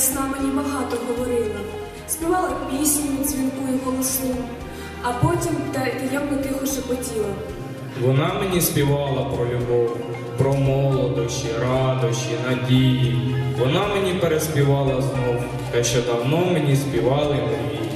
весна мені багато говорила, співала пісню дзвінку і голосну, а потім та- таємно тихо шепотіла. Вона мені співала про любов, про молодощі, радощі, надії. Вона мені переспівала знов те, що давно мені співали мрії.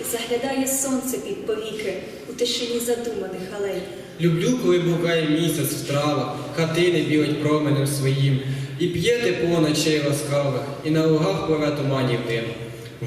І заглядає сонце під повіки у тишині задуманих алей. Люблю, коли блукає місяць в травах, хатини білить променем своїм, і п'є тепло ночей ласкавих, і на лугах пора туманів дим.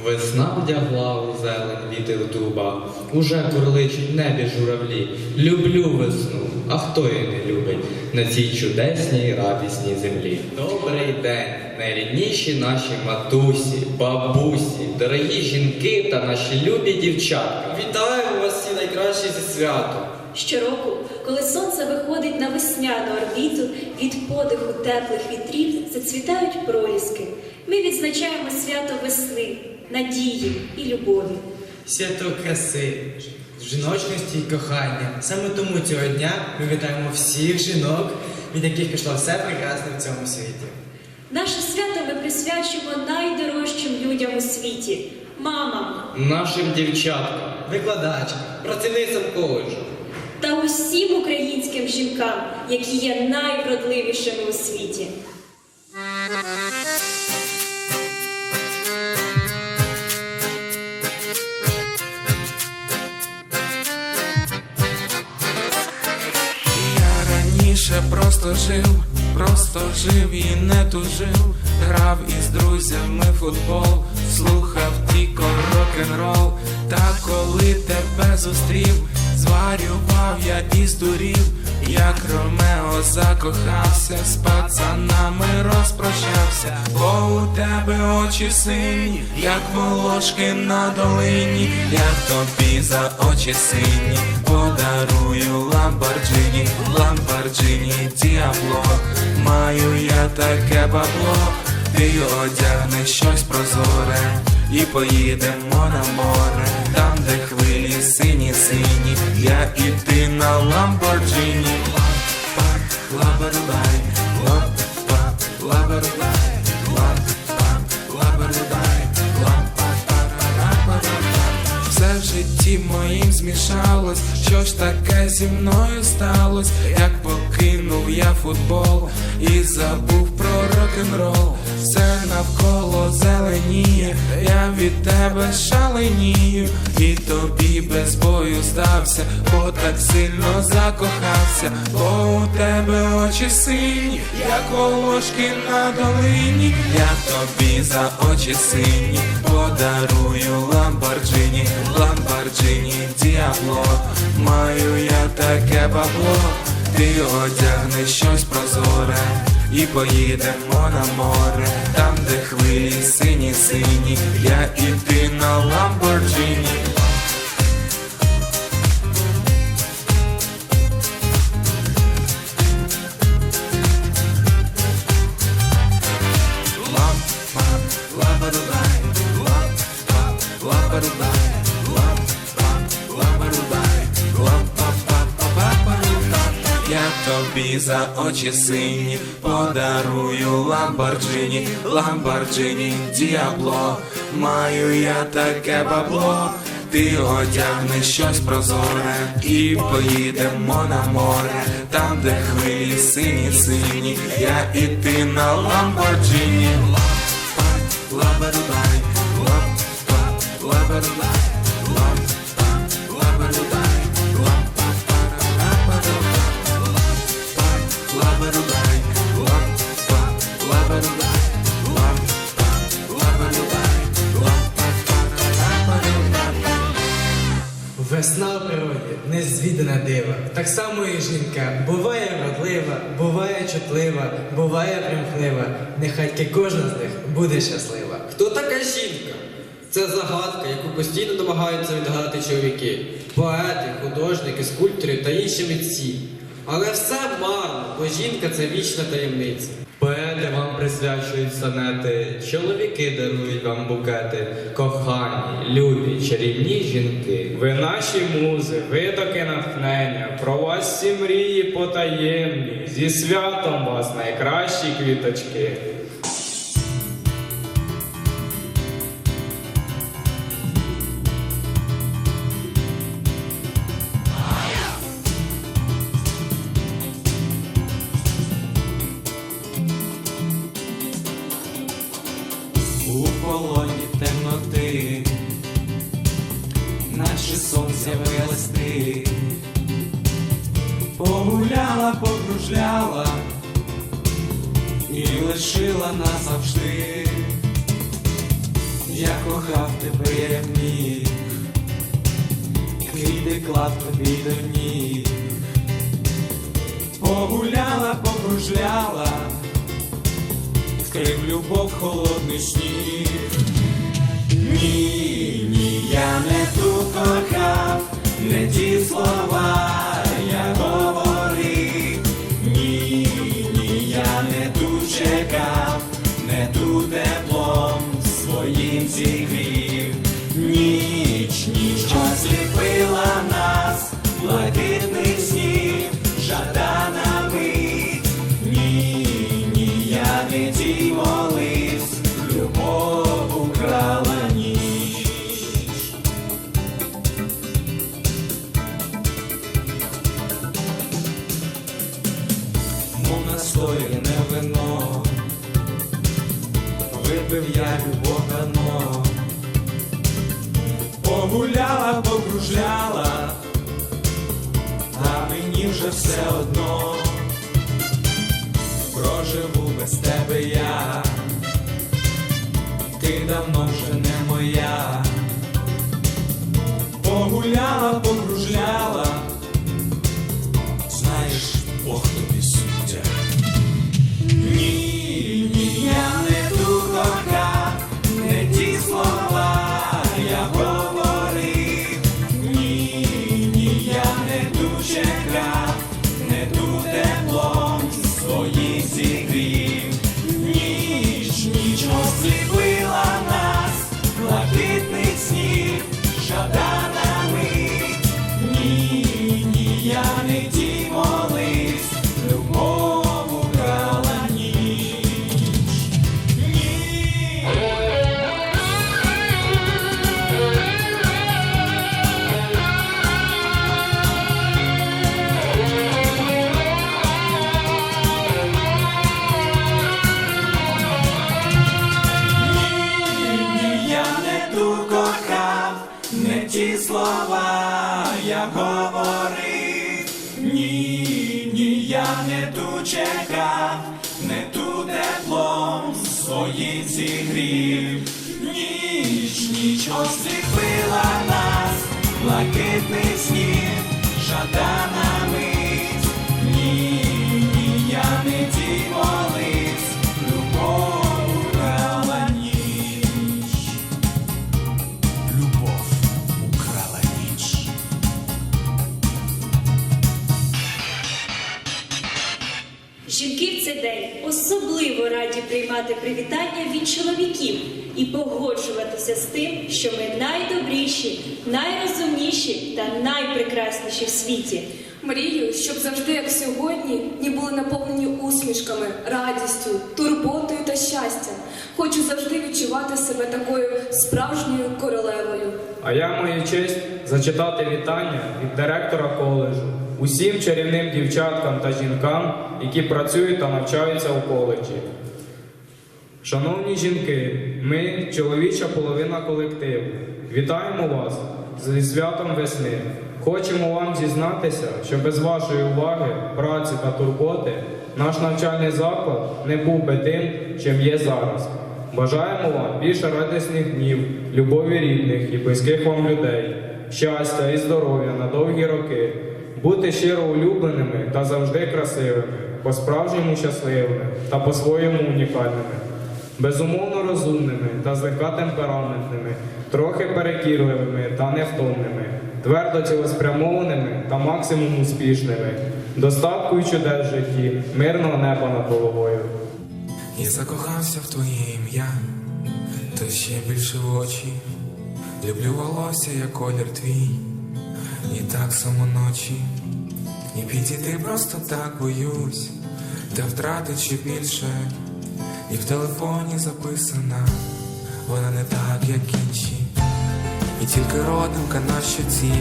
Весна вдягла у зелень вітер дуба, уже курличуть небі журавлі. Люблю весну, а хто її не любить на цій чудесній радісній землі. Добрий день, найрідніші наші матусі, бабусі, дорогі жінки та наші любі дівчатка. Вітаємо вас всі найкращі зі святом. Щороку, коли сонце виходить на весняну орбіту, від подиху теплих вітрів зацвітають проліски. Ми відзначаємо свято весни, надії і любові. Свято краси, жіночності і кохання. Саме тому цього дня ми вітаємо всіх жінок, від яких пішло все прекрасне в цьому світі. Наше свято ми присвячуємо найдорожчим людям у світі мамам Нашим дівчаткам. Викладачка, Працівницям коледжу. та усім українським жінкам, які є найвродливішими у світі. Жив, просто жив і не тужив. Грав із друзями футбол, слухав тільки рок-н-рол. Та коли тебе зустрів, зварював я і здурів, як Ромео закохався, з пацанами розпрощався, бо у тебе очі сині, як волошки на долині, як тобі за очі сині, подарую ламборджині, ламборджині діабло, маю я таке бабло, ти одягнеш щось прозоре. І поїдемо на море, там, де хвилі сині, сині, я і ти на Ламборджині. Лампа, лабарулай, лампа, лабарулай, лампа, лабарулай, лабарулай. Все в житті моїм змішалось, що ж таке зі мною сталось, як покинув я футбол і забув про рок-н-рол. Все навколо зеленіє, я від тебе шаленію, і тобі без бою здався, бо так сильно закохався, бо у тебе очі сині, як волошки на долині, я тобі за очі сині, подарую ламборджині, ламборджині діабло, маю я таке бабло, ти одягнеш щось прозоре. І поїдемо на море, там, де хвилі сині, сині, я і ти за очі сині подарую ламборджині, ламборджині діабло, маю я таке бабло. Ти одягнеш щось прозоре і поїдемо на море, там, де хвилі сині, сині, я і ти на ламборджині. Лампа, лабарулай, лампа, лабарулай, Весна в природі незвідане диво. Так само і жінка буває вродлива, буває чутлива, буває примхлива. Нехай кожна з них буде щаслива. Хто така жінка? Це загадка, яку постійно намагаються відгадати чоловіки, поети, художники, скульптори та інші митці. Але все марно, бо жінка це вічна таємниця. Поети вам присвячують сонети, чоловіки дарують вам букети, кохані, любі, чарівні жінки. Ви наші музи, витоки натхнення, про вас всі мрії потаємні, зі святом вас найкращі квіточки. Своїм не ту чекав, не ту теплом своїм зігрів. Ніч, ніч осліпила нас, блакитних приймати привітання від чоловіків і погоджуватися з тим, що ми найдобріші, найрозумніші та найпрекрасніші в світі. Мрію, щоб завжди, як сьогодні, дні були наповнені усмішками, радістю, турботою та щастям. Хочу завжди відчувати себе такою справжньою королевою. А я маю честь зачитати вітання від директора коледжу усім чарівним дівчаткам та жінкам, які працюють та навчаються у коледжі. Шановні жінки, ми чоловіча половина колективу. Вітаємо вас зі святом весни. Хочемо вам зізнатися, що без вашої уваги, праці та турботи наш навчальний заклад не був би тим, чим є зараз. Бажаємо вам більше радісних днів, любові рідних і близьких вам людей, щастя і здоров'я на довгі роки, бути щиро улюбленими та завжди красивими, по-справжньому щасливими та по-своєму унікальними безумовно розумними та злегка темпераментними, трохи перекірливими та невтомними, твердо цілеспрямованими та максимум успішними, достатку й чудес в житті, мирного неба над головою. І закохався в твоє ім'я, то ще більше в очі. Люблю волосся, як колір твій, і так само ночі. І підійти просто так боюсь, та втрати ще більше, і в телефоні записана, вона не так, як інші. І тільки родинка на щоці,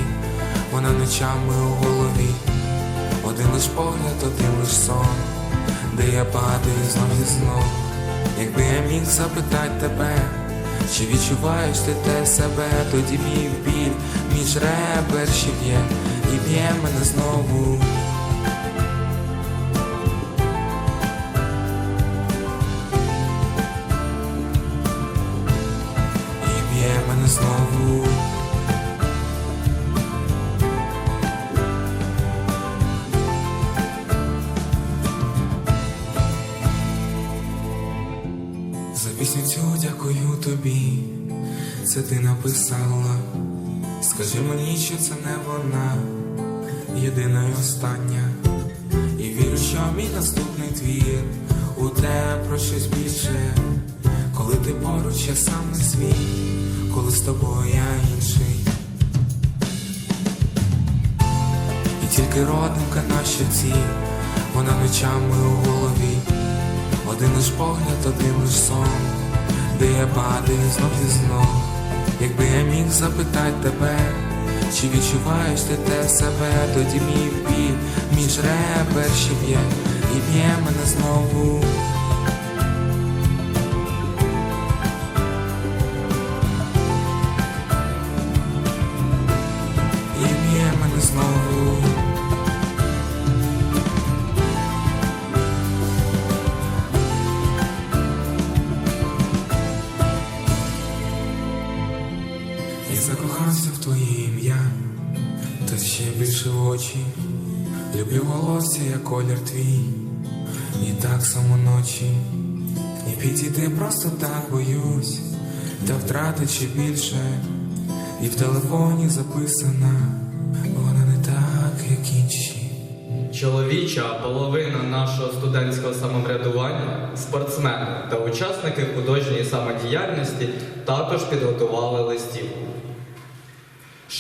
вона ночами у голові. Один лиш погляд, один лиш сон, де я падаю знов і знов. Якби я міг запитати тебе, чи відчуваєш ти те себе, тоді мій біль між ребер ще і б'є мене знову. Дякую тобі, це ти написала. Скажи мені, чи це не вона, єдина і остання. І вірю, що мій наступний твір у те про щось більше. Коли ти поруч, я сам не свій, коли з тобою я інший. І тільки родинка на щоці, вона ночами у голові. Один лиш погляд, один лиш сон, де я падаю знов і знов. Якби я міг запитати тебе, чи відчуваєш ти те себе, тоді мій біль між ребер ще б'є і б'є мене знову. І мене знову. Як колір твій, і так само ночі. І підійти просто так боюсь, та втрати чи більше, і в телефоні записана, вона не так, як інші. Чоловіча половина нашого студентського самоврядування, спортсмени та учасники художньої самодіяльності також підготували листівку.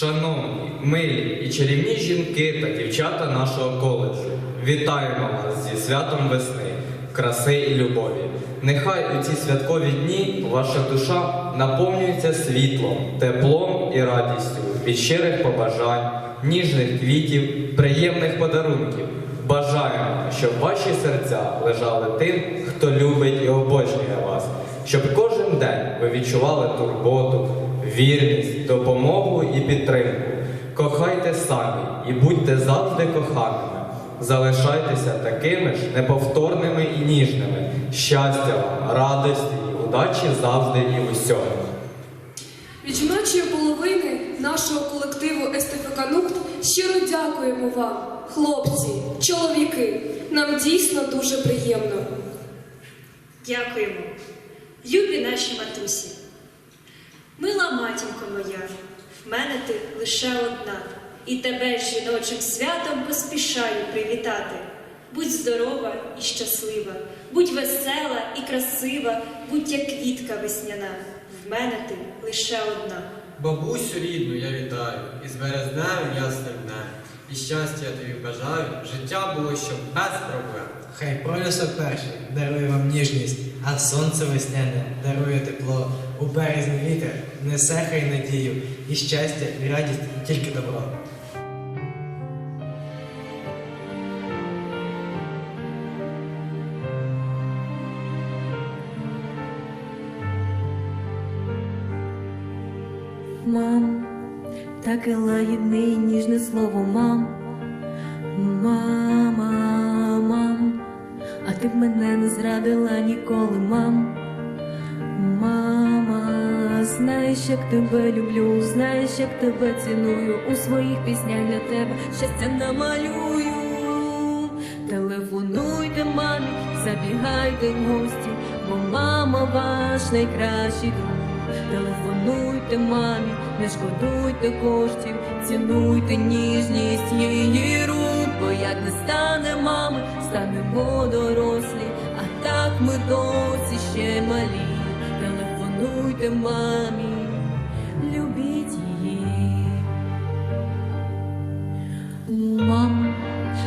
Шановні, милі і чарівні жінки та дівчата нашого коледжу, вітаємо вас зі святом весни, краси і любові. Нехай у ці святкові дні ваша душа наповнюється світлом, теплом і радістю від щирих побажань, ніжних квітів, приємних подарунків. Бажаємо, щоб ваші серця лежали тим, хто любить і обожнює вас, щоб кожен день ви відчували турботу, вірність, допомогу і підтримку. Кохайте самі і будьте завжди коханими. Залишайтеся такими ж неповторними і ніжними. Щастя вам, радості і удачі завжди і в усьому. Від жіночої половини нашого колективу СТФК Нукт щиро дякуємо вам, хлопці, чоловіки. Нам дійсно дуже приємно. Дякуємо, любі наші матусі. Мила матінко моя, в мене ти лише одна, і тебе з жіночим святом поспішаю привітати. Будь здорова і щаслива, будь весела і красива, будь як квітка весняна. В мене ти лише одна. Бабусю рідну я вітаю, і з березневим ясним днем. І щастя я тобі бажаю, життя було щоб без проблем. Хай пролісок перший дарує вам ніжність, а сонце весняне дарує тепло. У березні вітер несе хай надію, і щастя, і радість, і тільки добро. Мам, таке лагідне ніжне слово мам. Як тебе люблю, знаєш, як тебе ціную. У своїх піснях для тебе щастя намалюю. Телефонуйте мамі, забігайте в гості, бо мама ваш найкращий друг. Телефонуйте мамі, не шкодуйте коштів, цінуйте ніжність її рук, бо як не стане мами, станемо дорослі, а так ми досі ще малі. Телефонуйте мамі,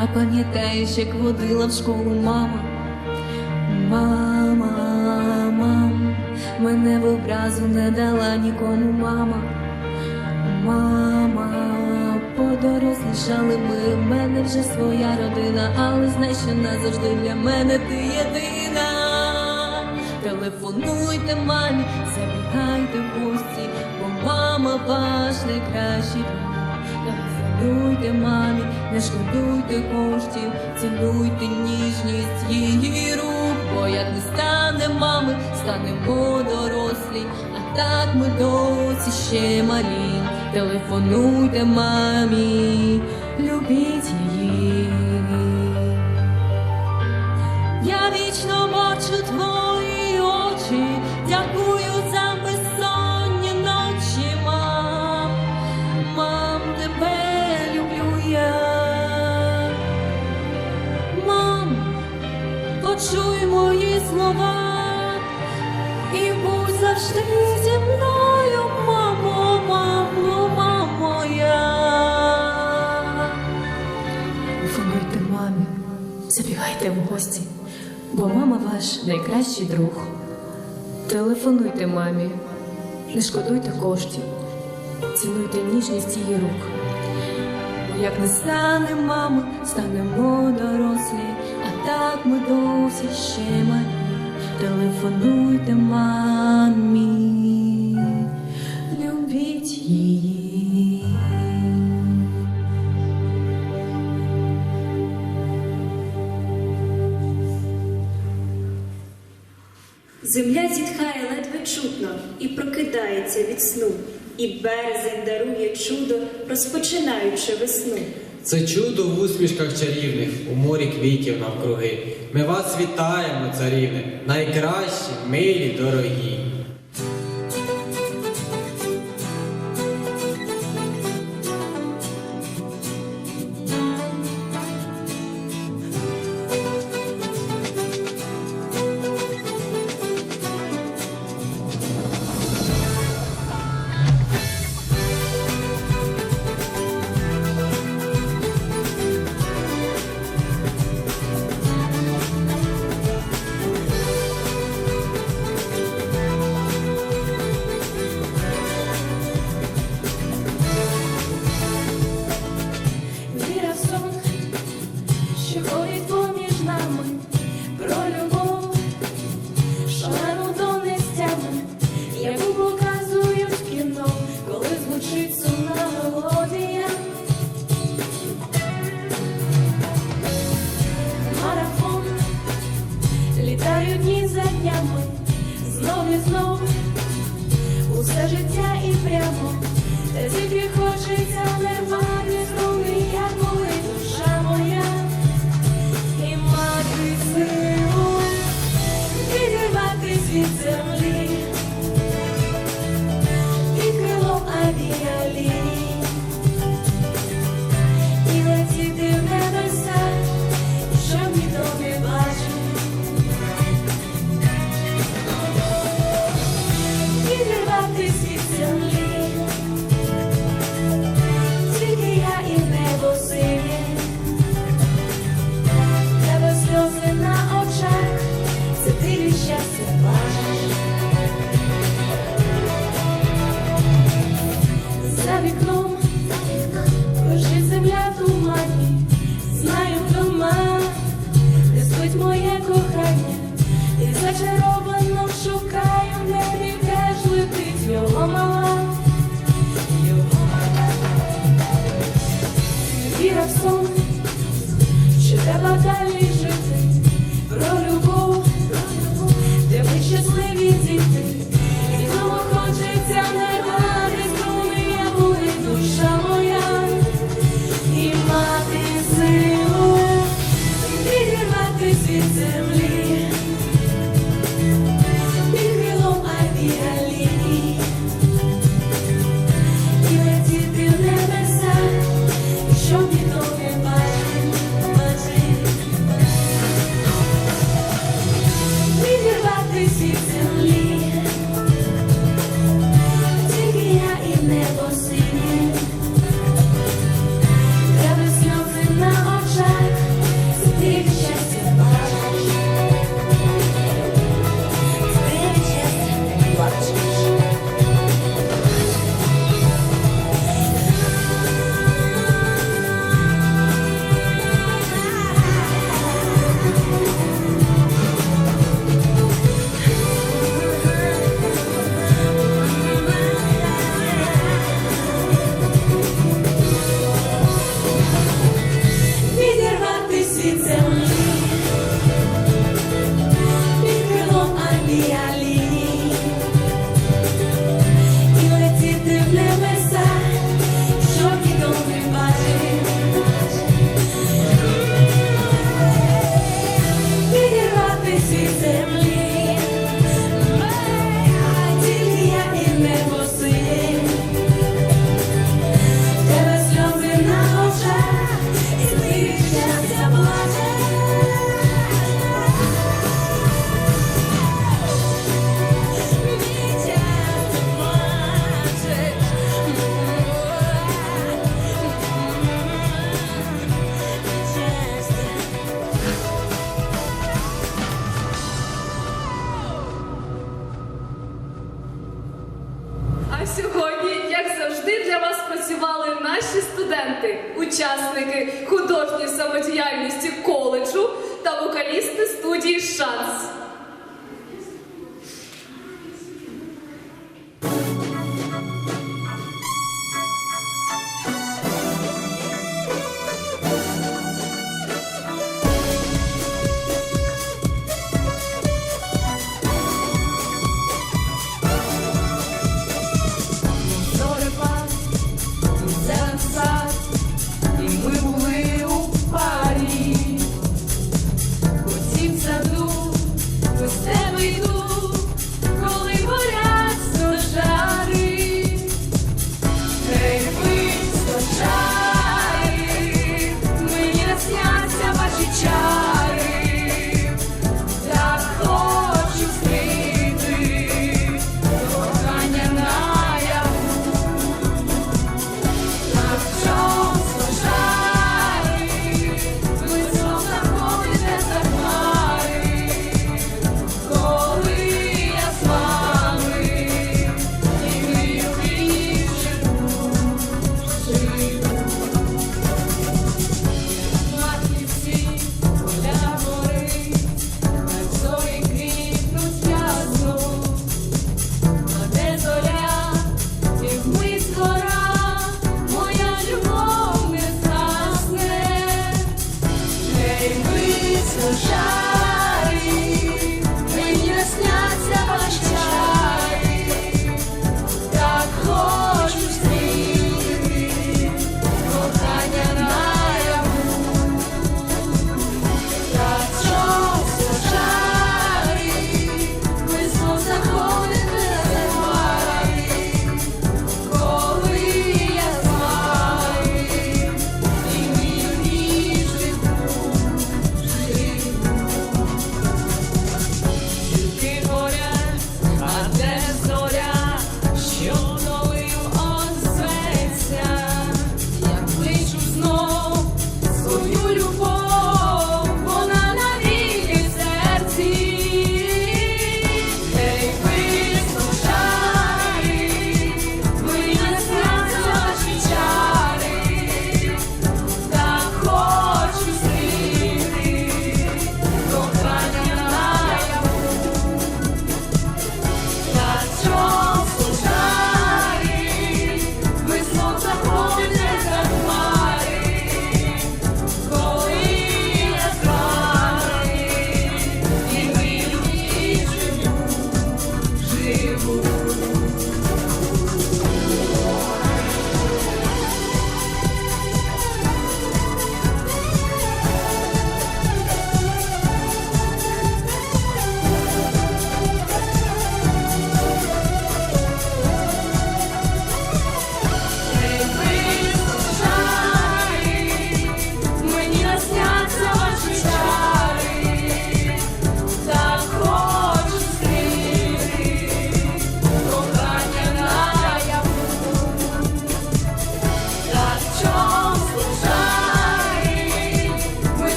а пам'ятаєш, як водила в школу мама? Мама, мам, мене в образу не дала нікому мама. Мама, подорослішали ми, в мене вже своя родина, але знай, що назавжди для мене ти єдина. Телефонуйте мамі, забігайте в гості, бо мама ваш найкращий Телефонуйте мамі, не шкодуйте коштів, цінуйте ніжність її рук, бо як не стане мами, станемо дорослі, а так ми досі ще малі. Телефонуйте мамі, любіть її. Я вічно бачу твої Забігайте в гості, бо мама ваш найкращий друг. Телефонуйте мамі, не шкодуйте коштів, цінуйте ніжність її рук. Як не стане мами, станемо дорослі, а так ми досі ще маємо телефонуйте мамі, любіть її. Земля зітхає ледве чутно і прокидається від сну, і березень дарує чудо, розпочинаючи весну. Це чудо в усмішках чарівних у морі квітів навкруги. Ми вас вітаємо, царівне, найкращі, милі, дорогі. Ти приходжий